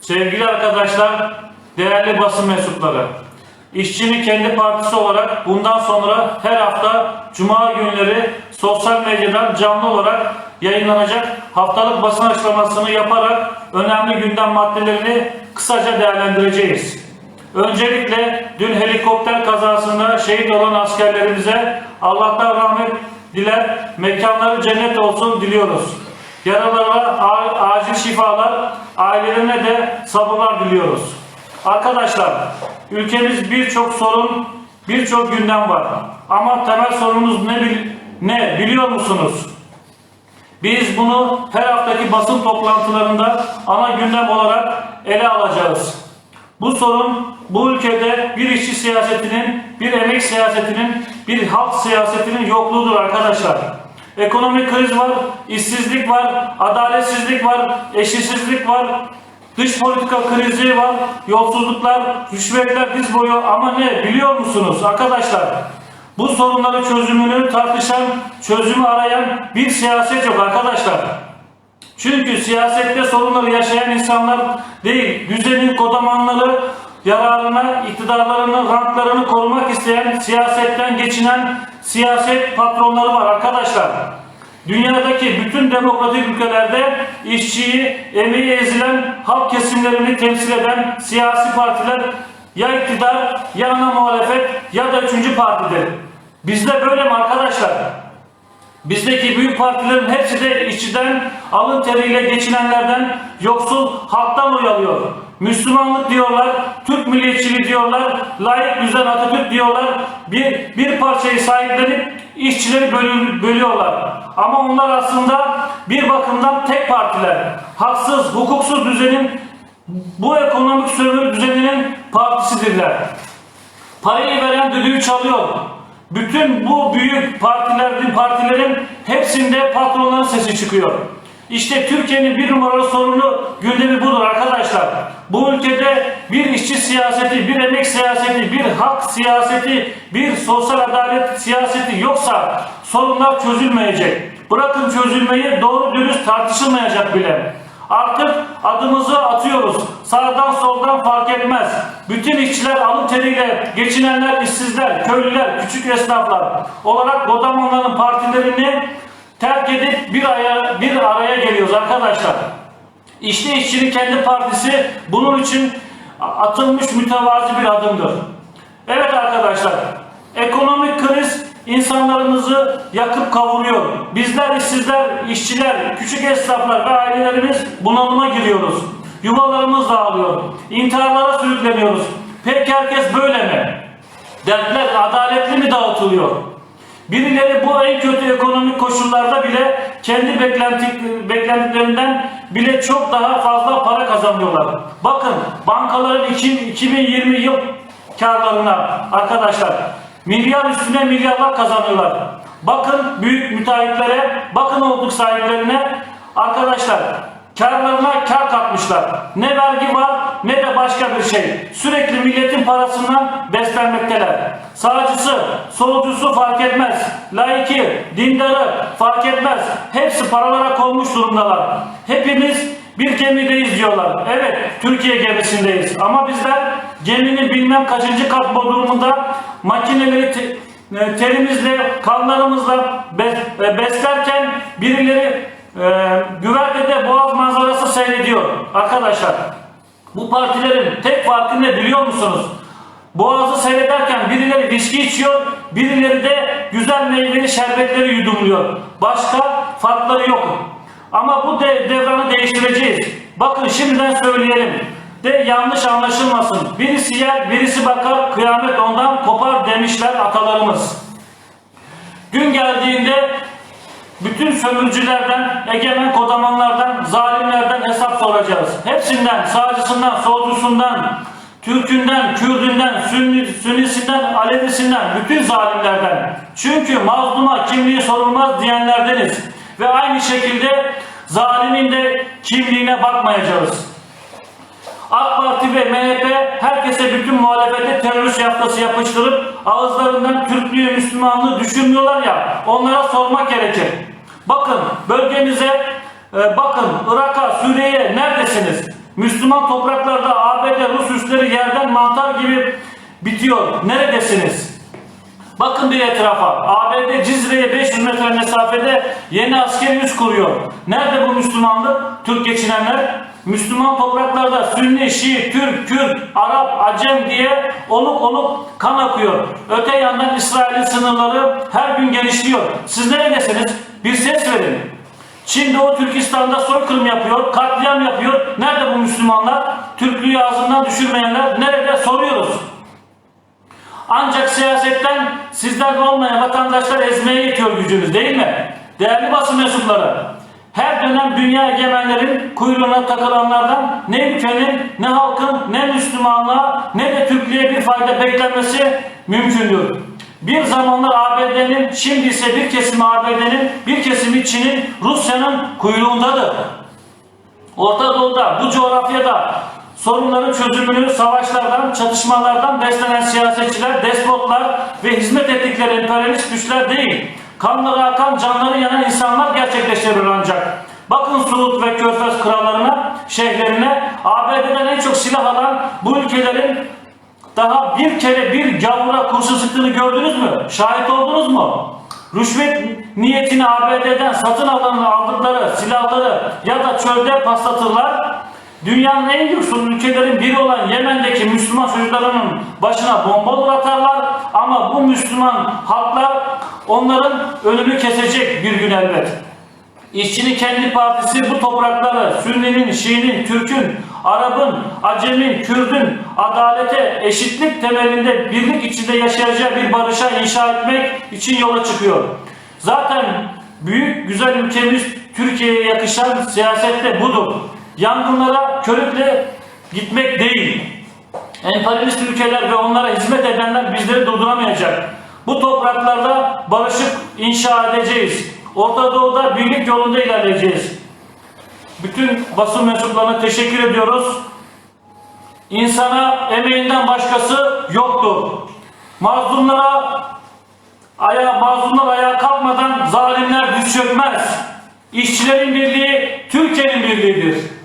Sevgili arkadaşlar, değerli basın mensupları, İşçinin kendi partisi olarak bundan sonra her hafta Cuma günleri sosyal medyadan canlı olarak yayınlanacak haftalık basın açıklamasını yaparak önemli gündem maddelerini kısaca değerlendireceğiz. Öncelikle dün helikopter kazasında şehit olan askerlerimize Allah'tan rahmet diler, mekanları cennet olsun diliyoruz. Yaralılara a- acil şifalar, ailelerine de sabırlar diliyoruz. Arkadaşlar, ülkemiz birçok sorun, birçok gündem var. Ama temel sorunumuz ne, bil- ne biliyor musunuz? Biz bunu her haftaki basın toplantılarında ana gündem olarak ele alacağız. Bu sorun bu ülkede bir işçi siyasetinin, bir emek siyasetinin, bir halk siyasetinin yokluğudur arkadaşlar. Ekonomik kriz var, işsizlik var, adaletsizlik var, eşitsizlik var, dış politika krizi var, yolsuzluklar, rüşvetler diz boyu ama ne biliyor musunuz arkadaşlar? Bu sorunların çözümünü tartışan, çözümü arayan bir siyaset yok arkadaşlar. Çünkü siyasette sorunları yaşayan insanlar değil, düzenin kodamanları yararına, iktidarlarını, rantlarını korumak isteyen, siyasetten geçinen siyaset patronları var arkadaşlar. Dünyadaki bütün demokratik ülkelerde işçiyi, emeği ezilen halk kesimlerini temsil eden siyasi partiler ya iktidar, ya ana muhalefet ya da üçüncü partidir. Bizde böyle mi arkadaşlar? Bizdeki büyük partilerin hepsi de işçiden, alın teriyle geçinenlerden, yoksul halktan oy alıyor. Müslümanlık diyorlar, Türk milliyetçiliği diyorlar, layık düzen Atatürk diyorlar. Bir, bir parçayı sahiplenip işçileri bölü- bölüyorlar. Ama onlar aslında bir bakımdan tek partiler. Haksız, hukuksuz düzenin, bu ekonomik sömürü düzeninin partisidirler. Parayı veren düdüğü çalıyor. Bütün bu büyük partilerin partilerin hepsinde patronların sesi çıkıyor. İşte Türkiye'nin bir numaralı sorunu gündemi budur arkadaşlar. Bu ülkede bir işçi siyaseti, bir emek siyaseti, bir hak siyaseti, bir sosyal adalet siyaseti yoksa sorunlar çözülmeyecek. Bırakın çözülmeyi doğru dürüst tartışılmayacak bile. Artık adımızı atıyoruz. Sağdan soldan fark etmez. Bütün işçiler alın teriyle geçinenler, işsizler, köylüler, küçük esnaflar olarak Godamanların partilerini terk edip bir araya, bir araya geliyoruz arkadaşlar. İşte işçinin kendi partisi bunun için atılmış mütevazi bir adımdır. Evet arkadaşlar, ekonomik kriz insanlarımızı yakıp kavuruyor. Bizler işsizler, işçiler, küçük esnaflar ve ailelerimiz bunalıma giriyoruz. Yuvalarımız dağılıyor. İntiharlara sürükleniyoruz. Peki herkes böyle mi? Dertler adaletli mi dağıtılıyor? Birileri bu en kötü ekonomik koşullarda bile kendi beklenti, beklentiklerinden bile çok daha fazla para kazanıyorlar. Bakın bankaların iki- 2020 yıl karlarına arkadaşlar milyar üstüne milyarlar kazanıyorlar. Bakın büyük müteahhitlere, bakın olduk sahiplerine arkadaşlar karlarına kar katmışlar. Ne vergi var ne de başka bir şey. Sürekli milletin parasından beslenmekteler. Sağcısı, solcusu fark etmez. Laiki, dindarı fark etmez. Hepsi paralara konmuş durumdalar. Hepimiz bir gemideyiz diyorlar. Evet, Türkiye gemisindeyiz. Ama bizler geminin bilmem kaçıncı kat bodrumunda makineleri e, terimizle, kanlarımızla e, beslerken birileri e, güvertede boğaz manzarası seyrediyor arkadaşlar. Bu partilerin tek farkı ne biliyor musunuz? Boğazı seyrederken birileri viski içiyor, birileri de güzel meyveli şerbetleri yudumluyor. Başka farkları yok. Ama bu de, devranı değiştireceğiz. Bakın şimdiden söyleyelim. De yanlış anlaşılmasın. Birisi yer, birisi bakar, kıyamet ondan kopar demişler atalarımız. Gün geldiğinde bütün sömürücülerden, egemen kodamanlardan, soracağız. Hepsinden, sağcısından, solcusundan, Türkünden, Kürdünden, Sünni, Sünnisinden, Alevisinden, bütün zalimlerden. Çünkü mazluma kimliği sorulmaz diyenlerdeniz. Ve aynı şekilde zalimin de kimliğine bakmayacağız. AK Parti ve MHP herkese bütün muhalefete terörist yaftası yapıştırıp ağızlarından Türklüğü, Müslümanlığı düşünmüyorlar ya onlara sormak gerekir. Bakın bölgemize, e, bakın Irak'a, Suriye'ye neredesiniz? Müslüman topraklarda ABD Rus üsleri yerden mantar gibi bitiyor. Neredesiniz? Bakın bir etrafa. ABD Cizre'ye 500 metre mesafede yeni askeri üs kuruyor. Nerede bu Müslümanlık? Türk geçinenler. Müslüman topraklarda Sünni, Şii, Türk, Kürt, Arap, Acem diye oluk oluk kan akıyor. Öte yandan İsrail'in sınırları her gün genişliyor. Siz neredesiniz? Bir ses verin. Çin Doğu Türkistan'da soykırım yapıyor, katliam yapıyor. Nerede bu Müslümanlar? Türklüğü ağzından düşürmeyenler nerede soruyoruz. Ancak siyasetten sizden olmayan vatandaşlar ezmeye yetiyor gücünüz değil mi? Değerli basın mensupları, her dönem dünya egemenlerin kuyruğuna takılanlardan ne ülkenin, ne halkın, ne Müslümanlığa, ne de Türklüğe bir fayda beklenmesi mümkündür. Bir zamanlar ABD'nin, şimdi ise bir kesimi ABD'nin, bir kesimi Çin'in, Rusya'nın kuyruğundadır. Orta Doğu'da, bu coğrafyada sorunların çözümünü savaşlardan, çatışmalardan beslenen siyasetçiler, despotlar ve hizmet ettikleri emperyalist güçler değil, kanları akan, canları yanan insanlar gerçekleştirir ancak. Bakın Suud ve Körfez krallarına, şeyhlerine, ABD'den en çok silah alan bu ülkelerin daha bir kere bir gavura kurşun sıktığını gördünüz mü? Şahit oldunuz mu? Rüşvet niyetini ABD'den satın alan aldıkları silahları ya da çölde paslatırlar. Dünyanın en yoksul ülkelerin biri olan Yemen'deki Müslüman çocuklarının başına bomba atarlar ama bu Müslüman halklar onların önünü kesecek bir gün elbet. İşçinin kendi partisi bu toprakları Sünni'nin, Şii'nin, Türk'ün, Arap'ın, Acem'in, Kürd'ün adalete, eşitlik temelinde birlik içinde yaşayacağı bir barışa inşa etmek için yola çıkıyor. Zaten büyük güzel ülkemiz Türkiye'ye yakışan siyasette budur. Yangınlara körükle gitmek değil. Emperyalist ülkeler ve onlara hizmet edenler bizleri durduramayacak. Bu topraklarda barışık inşa edeceğiz. Orta Doğu'da birlik yolunda ilerleyeceğiz. Bütün basın mensuplarına teşekkür ediyoruz. İnsana emeğinden başkası yoktur. Mazlumlara aya, mazlumlar ayağa kalkmadan zalimler diz çökmez. İşçilerin birliği Türkiye'nin birliğidir.